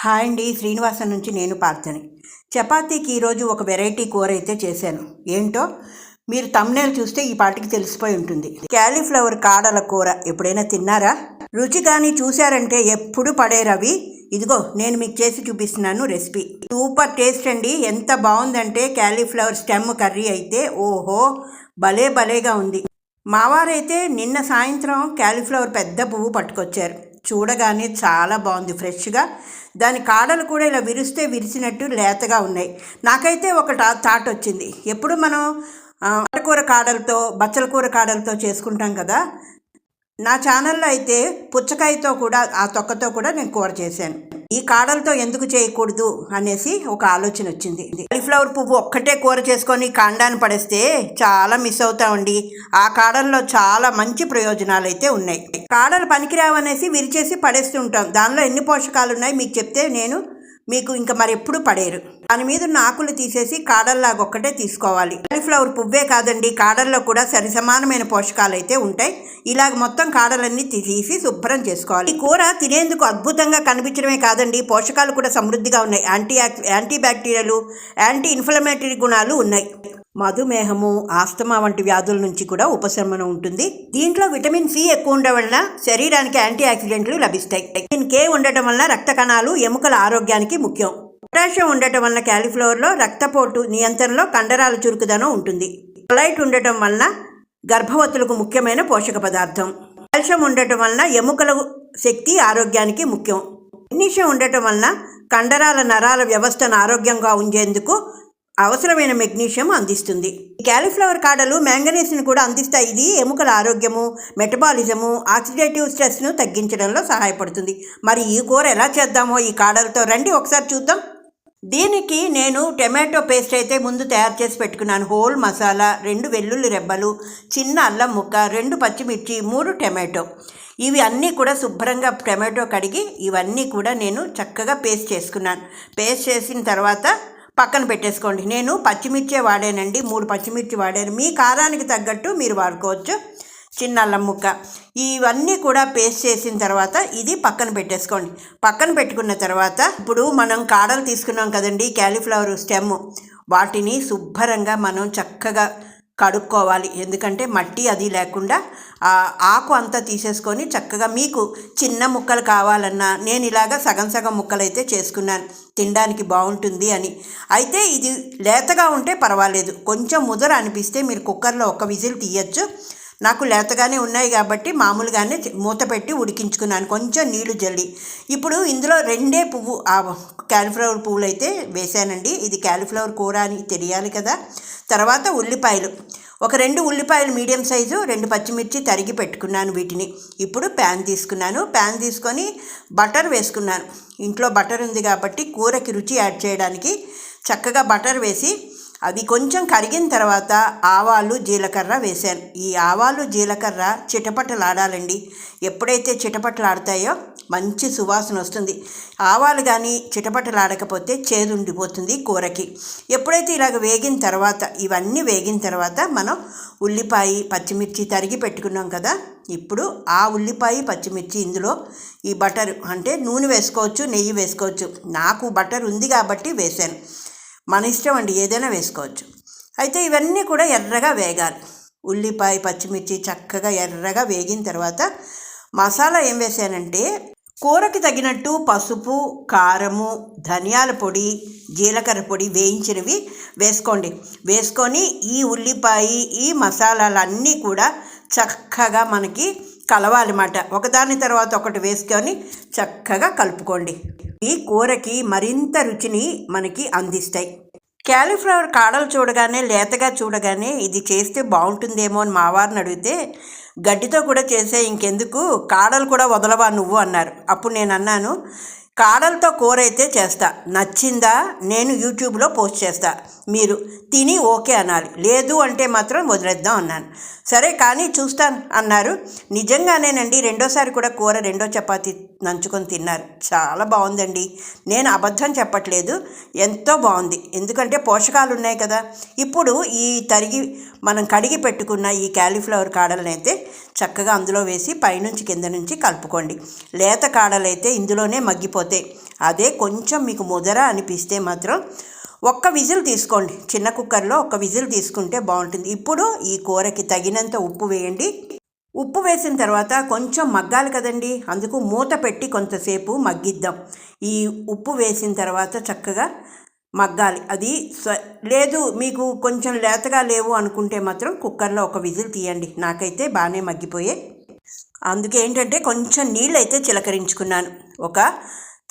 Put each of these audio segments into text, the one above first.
Hi అండి శ్రీనివాసన్ నుంచి నేను పార్థని. చపాతీకి ఈరోజు ఒక వెరైటీ కూర అయితే చేశాను. ఏంటో? మీరు తమ్నేలు చూస్తే ఈ పాటికి తెలిసిపోయి ఉంటుంది. క్యాలీఫ్లవర్ కాడల కూర ఎప్పుడైనా తిన్నారా? రుచి కానీ చూశారంటే ఎప్పుడు పడేరవి ఇదిగో నేను మీకు చేసి చూపిస్తున్నాను రెసిపీ. సూపర్ టేస్ట్ అండి. ఎంత బాగుందంటే క్యాలీఫ్లవర్ స్టెమ్ కర్రీ అయితే. ఓహో భలే భలేగా ఉంది. మావారైతే నిన్న సాయంత్రం క్యాలీఫ్లవర్ పెద్ద పువ్వు పట్టుకొచ్చారు. చూడగానే చాలా బాగుంది ఫ్రెష్గా. దాని కాడలు కూడా ఇలా విరిస్తే విరిచినట్టు లేతగా ఉన్నాయి. నాకైతే ఒక టా- థాట్ వచ్చింది. ఎప్పుడు మనం ఆ, కూర కాడలతో బచ్చల కూర కాడలతో చేసుకుంటాం కదా? నా ఛానల్లో అయితే పుచ్చకాయతో కూడా ఆ తొక్కతో కూడా నేను కూర చేశాను. ఈ కాడలతో ఎందుకు చేయకూడదు అనేసి ఒక ఆలోచన వచ్చింది. కాలీఫ్లవర్ పువ్వు ఒక్కటే కూర చేసుకొని కాండాన్ని పడేస్తే చాలా మిస్ అవుతామండి. ఆ కాడల్లో చాలా మంచి ప్రయోజనాలు అయితే ఉన్నాయి. కాడలు పనికిరావనేసి విరిచేసి పడేస్తుంటాం దానిలో ఎన్ని పోషకాలు ఉన్నాయి మీకు చెప్తే నేను మీకు ఇంకా మరి ఎప్పుడు పడేరు. దాని మీద ఉన్న ఆకులు తీసేసి కాడల్లాగా ఒక్కటే తీసుకోవాలి. కాలీఫ్లవర్ పువ్వే కాదండి. కాడల్లో కూడా సరి సమానమైన పోషకాలు అయితే ఉంటాయి. ఇలాగ మొత్తం కాడలన్నీ తీసి శుభ్రం చేసుకోవాలి. ఈ కూర తినేందుకు అద్భుతంగా కనిపించడమే కాదండి. పోషకాలు కూడా సమృద్ధిగా ఉన్నాయి. యాంటీ యాంటీ బ్యాక్టీరియలు యాంటీ ఇన్ఫ్లమేటరీ గుణాలు ఉన్నాయి. మధుమేహము ఆస్తమా వంటి వ్యాధుల నుంచి కూడా ఉపశమనం ఉంటుంది. దీంట్లో విటమిన్ సి ఎక్కువ ఉండడం వలన శరీరానికి యాంటీ ఆక్సిడెంట్లు లభిస్తాయి. విటమిన్ కే ఉండటం వలన రక్త కణాలు ఎముకల ఆరోగ్యానికి ముఖ్యం. పొటాషియం ఉండటం వలన క్యాలిఫ్లవర్లో రక్తపోటు నియంత్రణలో కండరాల చురుకుదనం ఉంటుంది. కొలైట్ ఉండటం వలన గర్భవతులకు ముఖ్యమైన పోషక పదార్థం. కాల్షియం ఉండటం వలన ఎముకల శక్తి ఆరోగ్యానికి ముఖ్యం. మెగ్నీషియం ఉండటం వలన కండరాల నరాల వ్యవస్థను ఆరోగ్యంగా ఉంచేందుకు అవసరమైన మెగ్నీషియం అందిస్తుంది. క్యాలీఫ్లవర్ కాడలు మ్యాంగనీస్ని కూడా అందిస్తాయి. ఇది ఎముకల ఆరోగ్యము మెటబాలిజము ఆక్సిడేటివ్ స్ట్రెస్ను తగ్గించడంలో సహాయపడుతుంది. మరి ఈ కూర ఎలా చేద్దామో ఈ కాడలతో రండి ఒకసారి చూద్దాం. దీనికి నేను టమాటో పేస్ట్ అయితే ముందు తయారు చేసి పెట్టుకున్నాను. హోల్ మసాలా రెండు వెల్లుల్లి రెబ్బలు చిన్న అల్లం ముక్క రెండు పచ్చిమిర్చి మూడు టమాటో. ఇవి అన్నీ కూడా శుభ్రంగా టమాటో కడిగి ఇవన్నీ కూడా నేను చక్కగా పేస్ట్ చేసుకున్నాను. పేస్ట్ చేసిన తర్వాత పక్కన పెట్టేసుకోండి. నేను పచ్చిమిర్చే వాడానండి. మూడు పచ్చిమిర్చి వాడాను. మీ కారానికి తగ్గట్టు మీరు వాడుకోవచ్చు. చిన్న అల్లం ముక్క. ఇవన్నీ కూడా పేస్ట్ చేసిన తర్వాత ఇది పక్కన పెట్టేసుకోండి. పక్కన పెట్టుకున్న తర్వాత ఇప్పుడు మనం కాడలు తీసుకున్నాం కదండి. Cauliflower stem. వాటిని శుభ్రంగా మనం చక్కగా కడుక్కోవాలి. ఎందుకంటే మట్టి అది లేకుండా ఆకు అంతా తీసేసుకొని చక్కగా మీకు చిన్న ముక్కలు కావాలన్నా నేను ఇలాగా సగం సగం ముక్కలు అయితే చేసుకున్నాను. తినడానికి బాగుంటుంది అని. అయితే ఇది లేతగా ఉంటే పర్వాలేదు. కొంచెం ముదర అనిపిస్తే మీరు కుక్కర్లో ఒక విజిల్ తీయచ్చు. నాకు లేతగానే ఉన్నాయి కాబట్టి మామూలుగానే మూత పెట్టి ఉడికించుకున్నాను. కొంచెం నీళ్ళు జల్లి. ఇప్పుడు ఇందులో రెండే పువ్వు ఆ క్యాలీఫ్లవర్ పువ్వులు అయితే వేసానండి ఇది క్యాలీఫ్లవర్ కూర అని తెలియాలి కదా. తర్వాత ఉల్లిపాయలు. ఒక రెండు ఉల్లిపాయలు మీడియం సైజు రెండు పచ్చిమిర్చి తరిగి పెట్టుకున్నాను వీటిని. ఇప్పుడు ప్యాన్ తీసుకున్నాను. ప్యాన్ తీసుకొని బటర్ వేసుకున్నాను. ఇంట్లో బటర్ ఉంది కాబట్టి కూరకి రుచి యాడ్ చేయడానికి చక్కగా బటర్ వేసి అవి కొంచెం కరిగిన తర్వాత ఆవాలు జీలకర్ర వేశాను. ఈ ఆవాలు జీలకర్ర చిటపటలాడాలండి. ఎప్పుడైతే చిటపటలాడతాయో మంచి సువాసన వస్తుంది. ఆవాలు కానీ చిటపటలాడకపోతే చేదు ఉండిపోతుంది కూరకి. ఎప్పుడైతే ఇలాగ వేగిన తర్వాత ఇవన్నీ వేగిన తర్వాత మనం ఉల్లిపాయ పచ్చిమిర్చి తరిగి పెట్టుకున్నాం కదా ఇప్పుడు ఆ ఉల్లిపాయ పచ్చిమిర్చి ఇందులో ఈ బటర్ అంటే నూనె వేసుకోవచ్చు నెయ్యి వేసుకోవచ్చు. నాకు బటర్ ఉంది కాబట్టి వేశాను. మన ఇష్టం అండి ఏదైనా వేసుకోవచ్చు. అయితే ఇవన్నీ కూడా ఎర్రగా వేగాలి. ఉల్లిపాయ పచ్చిమిర్చి చక్కగా ఎర్రగా వేగిన తర్వాత మసాలా ఏం వేసానంటే కూరకి తగినట్టు పసుపు కారము ధనియాల పొడి జీలకర్ర పొడి వేయించినవి వేసుకోండి. వేసుకొని ఈ ఉల్లిపాయ ఈ మసాలాలన్నీ కూడా చక్కగా మనకి కలవాలన్నమాట ఒకదాని తర్వాత ఒకటి వేసుకొని చక్కగా కలుపుకోండి. ఈ కూరకి మరింత రుచిని మనకి అందిస్తాయి. క్యాలీఫ్లవర్ కాడలు చూడగానే లేతగా చూడగానే ఇది చేస్తే బాగుంటుందేమో అని మా వారిని అడిగితే గడ్డితో కూడా చేసే ఇంకెందుకు? కాడలు కూడా వదలవా నువ్వు? అన్నారు. అప్పుడు నేను అన్నాను కాడలతో కూర అయితే చేస్తా. నచ్చిందా? నేను యూట్యూబ్లో పోస్ట్ చేస్తా. మీరు తిని ఓకే అనాలి. లేదు అంటే మాత్రం వదిలేద్దాం అన్నాను. సరే కానీ చూస్తాను అన్నారు. నిజంగానేనండి రెండోసారి కూడా కూర రెండో చపాతీ నంచుకొని తిన్నారు. చాలా బాగుందండి. నేను అబద్ధం చెప్పట్లేదు. ఎంతో బాగుంది. ఎందుకంటే పోషకాలు ఉన్నాయి కదా. ఇప్పుడు ఈ తరిగి మనం కడిగి పెట్టుకున్న ఈ క్యాలీఫ్లవర్ కాడలనైతే చక్కగా అందులో వేసి పైనుంచి కింద నుంచి కలుపుకోండి. లేత కాడలైతే ఇందులోనే మగ్గిపోతాయి. అదే కొంచెం మీకు ముదర అనిపిస్తే మాత్రం ఒక్క విజిల్ తీసుకోండి. చిన్న కుక్కర్లో ఒక్క విజిల్ తీసుకుంటే బాగుంటుంది. ఇప్పుడు ఈ కూరకి తగినంత ఉప్పు వేయండి. ఉప్పు వేసిన తర్వాత కొంచెం మగ్గాలి కదండి. అందుకు మూత పెట్టి కొంతసేపు మగ్గిద్దాం. ఈ ఉప్పు వేసిన తర్వాత చక్కగా మగ్గాలి. అది లేదు మీకు కొంచెం లేతగా లేవు అనుకుంటే మాత్రం కుక్కర్లో ఒక విజిల్ తీయండి. నాకైతే బాగానే మగ్గిపోయే. అందుకే ఏంటంటే కొంచెం నీళ్ళు అయితే చిలకరించుకున్నాను. ఒక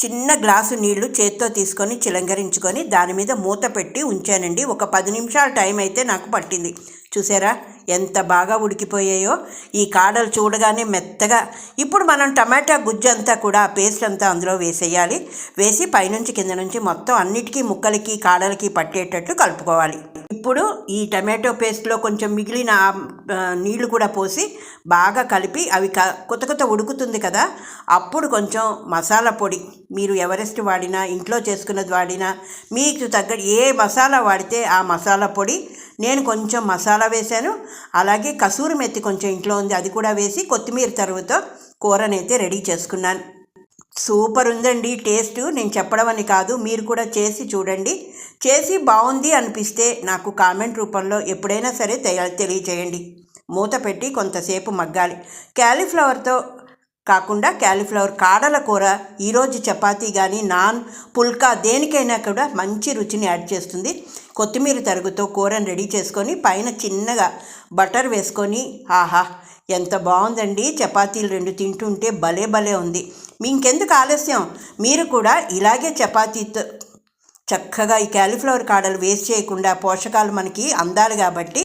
చిన్న గ్లాసు నీళ్ళు చేత్తో తీసుకొని చిలంకరించుకొని దాని మీద మూత పెట్టి ఉంచానండి. ఒక పది నిమిషాల టైం అయితే నాకు పట్టింది. చూసారా ఎంత బాగా ఉడికిపోయాయో. ఈ కాడలు చూడగానే మెత్తగా ఇప్పుడు మనం టమాటా గుజ్జు అంతా కూడా పేస్ట్ అంతా అందులో వేసేయాలి. వేసి పైనుంచి కింద నుంచి మొత్తం అన్నిటికీ ముక్కలకి కాడలకి పట్టేటట్టు కలుపుకోవాలి. ఇప్పుడు ఈ టమాటో పేస్ట్లో కొంచెం మిగిలిన నీళ్ళు కూడా పోసి బాగా కలిపి అవి క కొత్త కొత్త ఉడుకుతుంది కదా అప్పుడు కొంచెం మసాలా పొడి మీరు ఎవరెస్ట్ వాడినా ఇంట్లో చేసుకున్నది వాడినా మీకు తగ్గ ఏ మసాలా వాడితే ఆ మసాలా పొడి నేను కొంచెం మసాలా వేశాను అలాగే కసూరి మెత్తి కొంచెం ఇంట్లో ఉంది అది కూడా వేసి కొత్తిమీర తరువుతో కూరనైతే రెడీ చేసుకున్నాను. సూపర్ ఉందండి టేస్ట్. నేను చెప్పడం అని కాదు మీరు కూడా చేసి చూడండి. చేసి బాగుంది అనిపిస్తే నాకు కామెంట్ రూపంలో ఎప్పుడైనా సరే తెయ- తెలియచేయండి మూత పెట్టి కొంతసేపు మగ్గాలి. క్యాలీఫ్లవర్తో కాకుండా క్యాలీఫ్లవర్ కాడల కూర ఈరోజు చపాతీ కానీ నాన్ పుల్కా దేనికైనా కూడా మంచి రుచిని యాడ్ చేస్తుంది. కొత్తిమీర తరుగుతో కూరని రెడీ చేసుకొని పైన చిన్నగా బటర్ వేసుకొని ఆహా! ఎంత బాగుందండి? చపాతీలు రెండు తింటుంటే భలే భలే ఉంది. మీ ఇంకెందుకు ఆలస్యం? మీరు కూడా ఇలాగే చపాతీతో చక్కగా ఈ క్యాలీఫ్లవర్ కాడలు వేస్ట్ చేయకుండా పోషకాలు మనకి అందాలి కాబట్టి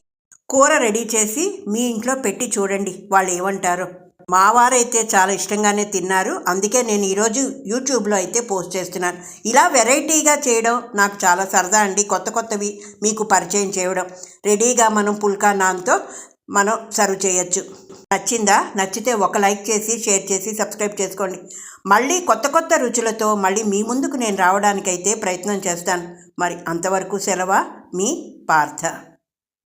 కూర రెడీ చేసి మీ ఇంట్లో పెట్టి చూడండి వాళ్ళు ఏమంటారు. మా వారైతే చాలా ఇష్టంగానే తిన్నారు. అందుకే నేను ఈరోజు యూట్యూబ్లో అయితే పోస్ట్ చేస్తున్నాను. ఇలా వెరైటీగా చేయడం నాకు చాలా సరదా అండి. కొత్త కొత్తవి మీకు పరిచయం చేయడం. రెడీగా మనం పుల్కా నాన్తో మనం సర్వ్ చేయొచ్చు. నచ్చిందా? నచ్చితే ఒక లైక్ చేసి షేర్ చేసి సబ్స్క్రైబ్ చేసుకోండి. మళ్ళీ కొత్త కొత్త రుచులతో మళ్ళీ మీ ముందుకు నేను రావడానికైతే ప్రయత్నం చేస్తాను. మరి అంతవరకు సెలవా? మీ పార్థ.